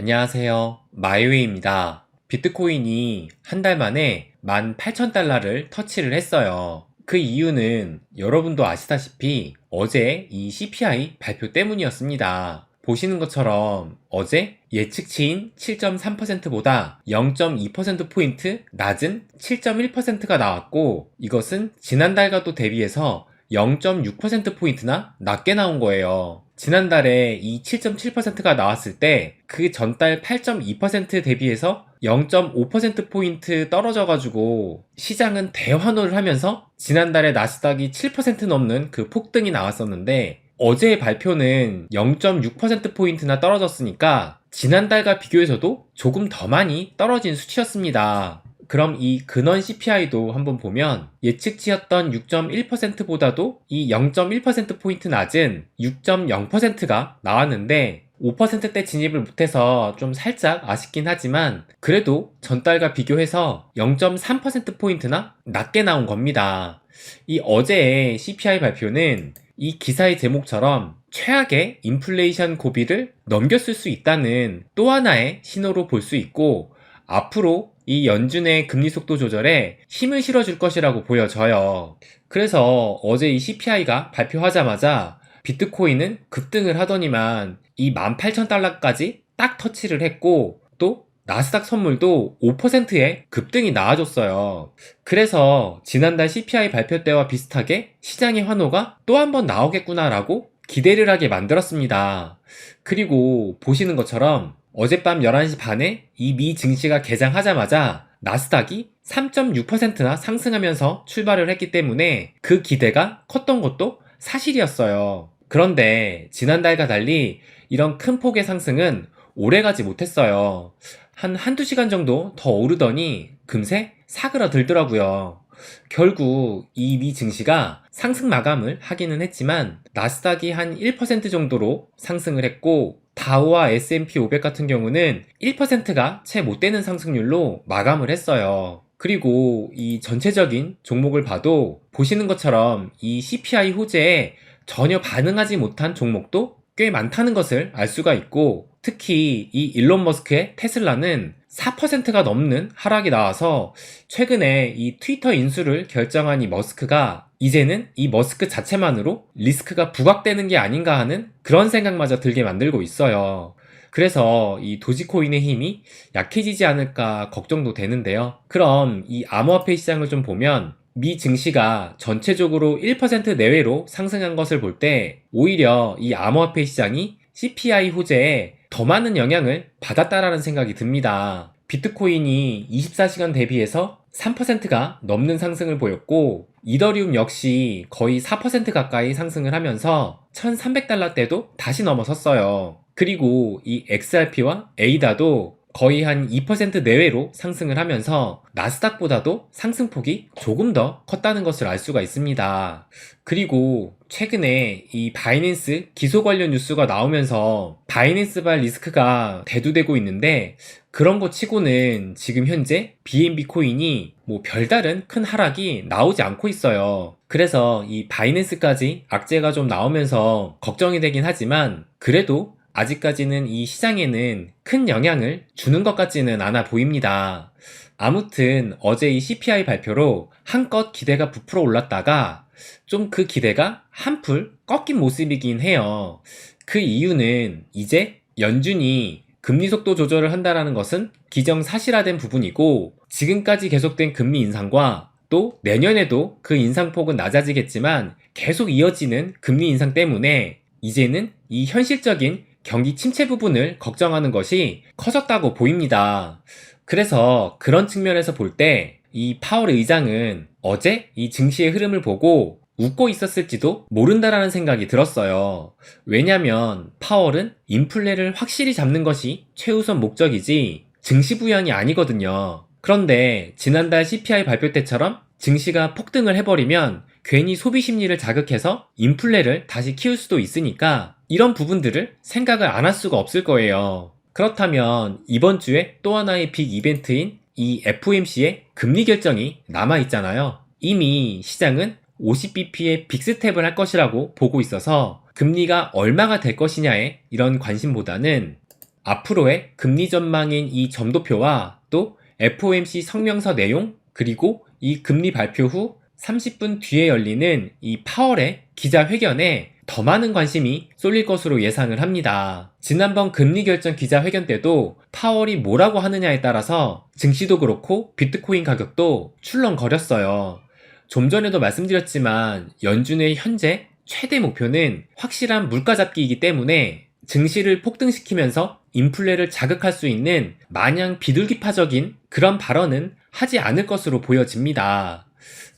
안녕하세요. 마이웨이입니다. 비트코인이 한 달 만에 18,000달러를 터치를 했어요. 그 이유는 여러분도 아시다시피 어제 이 CPI 발표 때문이었습니다. 보시는 것처럼 어제 예측치인 7.3%보다 0.2%포인트 낮은 7.1%가 나왔고 이것은 지난달과도 대비해서 0.6%포인트나 낮게 나온 거예요. 지난달에 이 7.7%가 나왔을 때 그 전달 8.2% 대비해서 0.5%포인트 떨어져가지고 시장은 대환호를 하면서 지난달에 나스닥이 7% 넘는 그 폭등이 나왔었는데 어제의 발표는 0.6%포인트나 떨어졌으니까 지난달과 비교해서도 조금 더 많이 떨어진 수치였습니다. 그럼 이 근원 CPI도 한번 보면 예측치였던 6.1%보다도 이 0.1%포인트 낮은 6.0%가 나왔는데 5%대 진입을 못해서 좀 살짝 아쉽긴 하지만 그래도 전달과 비교해서 0.3%포인트나 낮게 나온 겁니다. 이 어제의 CPI 발표는 이 기사의 제목처럼 최악의 인플레이션 고비를 넘겼을 수 있다는 또 하나의 신호로 볼 수 있고 앞으로 이 연준의 금리 속도 조절에 힘을 실어줄 것이라고 보여져요. 그래서 어제 이 CPI가 발표하자마자 비트코인은 급등을 하더니만 이 18,000달러까지 딱 터치를 했고 또 나스닥 선물도 5%의 급등이 나와줬어요. 그래서 지난달 CPI 발표 때와 비슷하게 시장의 환호가 또 한 번 나오겠구나라고 기대를 하게 만들었습니다. 그리고 보시는 것처럼 어젯밤 11시 반에 이 미 증시가 개장하자마자 나스닥이 3.6%나 상승하면서 출발을 했기 때문에 그 기대가 컸던 것도 사실이었어요. 그런데 지난달과 달리 이런 큰 폭의 상승은 오래가지 못했어요. 한 한두 시간 정도 더 오르더니 금세 사그라들더라고요. 결국 이 미 증시가 상승 마감을 하기는 했지만 나스닥이 한 1% 정도로 상승을 했고 다우와 S&P 500 같은 경우는 1%가 채 못 되는 상승률로 마감을 했어요. 그리고 이 전체적인 종목을 봐도 보시는 것처럼 이 CPI 호재에 전혀 반응하지 못한 종목도 꽤 많다는 것을 알 수가 있고 특히 이 일론 머스크의 테슬라는 4%가 넘는 하락이 나와서 최근에 이 트위터 인수를 결정한 이 머스크가 이제는 이 머스크 자체만으로 리스크가 부각되는 게 아닌가 하는 그런 생각마저 들게 만들고 있어요. 그래서 이 도지코인의 힘이 약해지지 않을까 걱정도 되는데요. 그럼 이 암호화폐 시장을 좀 보면 미 증시가 전체적으로 1% 내외로 상승한 것을 볼 때 오히려 이 암호화폐 시장이 CPI 호재에 더 많은 영향을 받았다라는 생각이 듭니다. 비트코인이 24시간 대비해서 3%가 넘는 상승을 보였고 이더리움 역시 거의 4% 가까이 상승을 하면서 1300달러 대도 다시 넘어섰어요. 그리고 이 XRP와 에이다도 거의 한 2% 내외로 상승을 하면서 나스닥보다도 상승폭이 조금 더 컸다는 것을 알 수가 있습니다. 그리고 최근에 이 바이낸스 기소 관련 뉴스가 나오면서 바이낸스 발 리스크가 대두되고 있는데 그런 거 치고는 지금 현재 BNB 코인이 뭐 별다른 큰 하락이 나오지 않고 있어요. 그래서 이 바이낸스까지 악재가 좀 나오면서 걱정이 되긴 하지만 그래도 아직까지는 이 시장에는 큰 영향을 주는 것 같지는 않아 보입니다. 아무튼 어제 이 CPI 발표로 한껏 기대가 부풀어 올랐다가 좀 그 기대가 한풀 꺾인 모습이긴 해요. 그 이유는 이제 연준이 금리 속도 조절을 한다라는 것은 기정사실화된 부분이고 지금까지 계속된 금리 인상과 또 내년에도 그 인상폭은 낮아지겠지만 계속 이어지는 금리 인상 때문에 이제는 이 현실적인 경기 침체 부분을 걱정하는 것이 커졌다고 보입니다. 그래서 그런 측면에서 볼 때 이 파월 의장은 어제 이 증시의 흐름을 보고 웃고 있었을지도 모른다라는 생각이 들었어요. 왜냐면 파월은 인플레를 확실히 잡는 것이 최우선 목적이지 증시 부양이 아니거든요. 그런데 지난달 CPI 발표 때처럼 증시가 폭등을 해버리면 괜히 소비 심리를 자극해서 인플레를 다시 키울 수도 있으니까 이런 부분들을 생각을 안 할 수가 없을 거예요. 그렇다면 이번 주에 또 하나의 빅 이벤트인 이 FOMC의 금리 결정이 남아 있잖아요. 이미 시장은 50bp의 빅스텝을 할 것이라고 보고 있어서 금리가 얼마가 될 것이냐에 이런 관심보다는 앞으로의 금리 전망인 이 점도표와 또 FOMC 성명서 내용 그리고 이 금리 발표 후 30분 뒤에 열리는 이 파월의 기자회견에 더 많은 관심이 쏠릴 것으로 예상을 합니다. 지난번 금리 결정 기자회견 때도 파월이 뭐라고 하느냐에 따라서 증시도 그렇고 비트코인 가격도 출렁거렸어요. 좀 전에도 말씀드렸지만 연준의 현재 최대 목표는 확실한 물가 잡기이기 때문에 증시를 폭등시키면서 인플레를 자극할 수 있는 마냥 비둘기파적인 그런 발언은 하지 않을 것으로 보여집니다.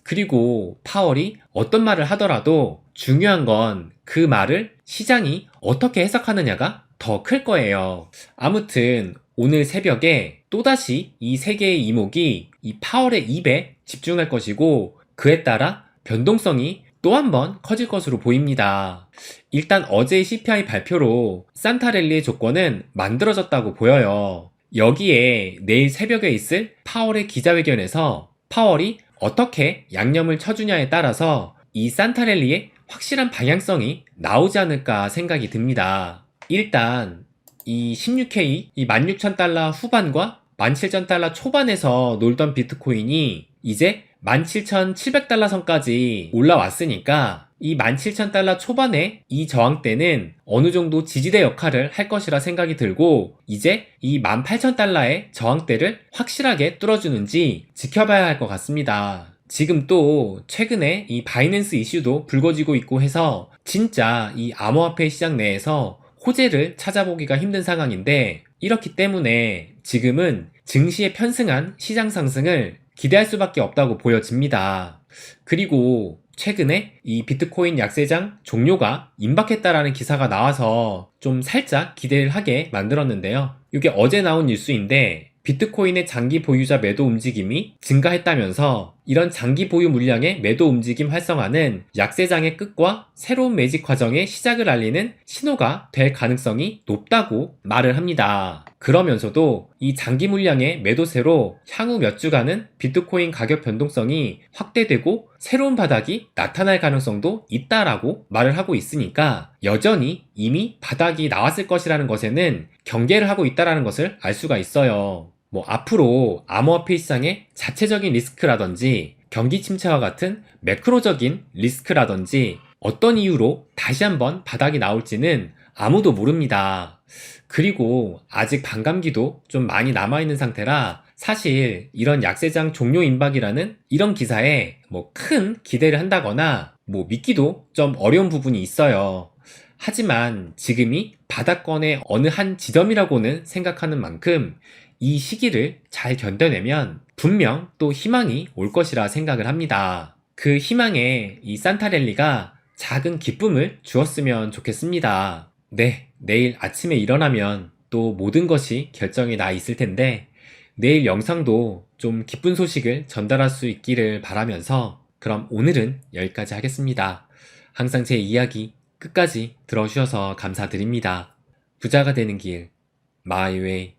그리고 파월이 어떤 말을 하더라도 중요한 건 그 말을 시장이 어떻게 해석하느냐가 더 클 거예요. 아무튼 오늘 새벽에 또다시 이 세 개의 이목이 이 파월의 입에 집중할 것이고 그에 따라 변동성이 또 한 번 커질 것으로 보입니다. 일단 어제의 CPI 발표로 산타랠리의 조건은 만들어졌다고 보여요. 여기에 내일 새벽에 있을 파월의 기자회견에서 파월이 어떻게 양념을 쳐주냐에 따라서 이 산타랠리의 확실한 방향성이 나오지 않을까 생각이 듭니다. 일단 이 16K, 이 16,000달러 후반과 17,000달러 초반에서 놀던 비트코인이 이제 17,700달러 선까지 올라왔으니까 이 17,000달러 초반에 이 저항대는 어느 정도 지지대 역할을 할 것이라 생각이 들고 이제 이 18,000달러의 저항대를 확실하게 뚫어주는지 지켜봐야 할 것 같습니다. 지금 또 최근에 이 바이낸스 이슈도 불거지고 있고 해서 진짜 이 암호화폐 시장 내에서 호재를 찾아보기가 힘든 상황인데 이렇기 때문에 지금은 증시에 편승한 시장 상승을 기대할 수밖에 없다고 보여집니다. 그리고 최근에 이 비트코인 약세장 종료가 임박했다라는 기사가 나와서 좀 살짝 기대를 하게 만들었는데요. 이게 어제 나온 뉴스인데 비트코인의 장기 보유자 매도 움직임이 증가했다면서 이런 장기 보유 물량의 매도 움직임 활성화는 약세장의 끝과 새로운 매직 과정의 시작을 알리는 신호가 될 가능성이 높다고 말을 합니다. 그러면서도 이 장기 물량의 매도세로 향후 몇 주간은 비트코인 가격 변동성이 확대되고 새로운 바닥이 나타날 가능성도 있다라고 말을 하고 있으니까 여전히 이미 바닥이 나왔을 것이라는 것에는 경계를 하고 있다라는 것을 알 수가 있어요. 뭐 앞으로 암호화폐 시장의 자체적인 리스크라든지 경기 침체와 같은 매크로적인 리스크라든지 어떤 이유로 다시 한번 바닥이 나올지는 아무도 모릅니다. 그리고 아직 반감기도 좀 많이 남아있는 상태라 사실 이런 약세장 종료 임박이라는 이런 기사에 뭐 큰 기대를 한다거나 뭐 믿기도 좀 어려운 부분이 있어요. 하지만 지금이 바닥권의 어느 한 지점이라고는 생각하는 만큼 이 시기를 잘 견뎌내면 분명 또 희망이 올 것이라 생각을 합니다. 그 희망에 이 산타랠리가 작은 기쁨을 주었으면 좋겠습니다. 네, 내일 아침에 일어나면 또 모든 것이 결정이 나 있을 텐데 내일 영상도 좀 기쁜 소식을 전달할 수 있기를 바라면서 그럼 오늘은 여기까지 하겠습니다. 항상 제 이야기 끝까지 들어주셔서 감사드립니다. 부자가 되는 길, 마이웨이.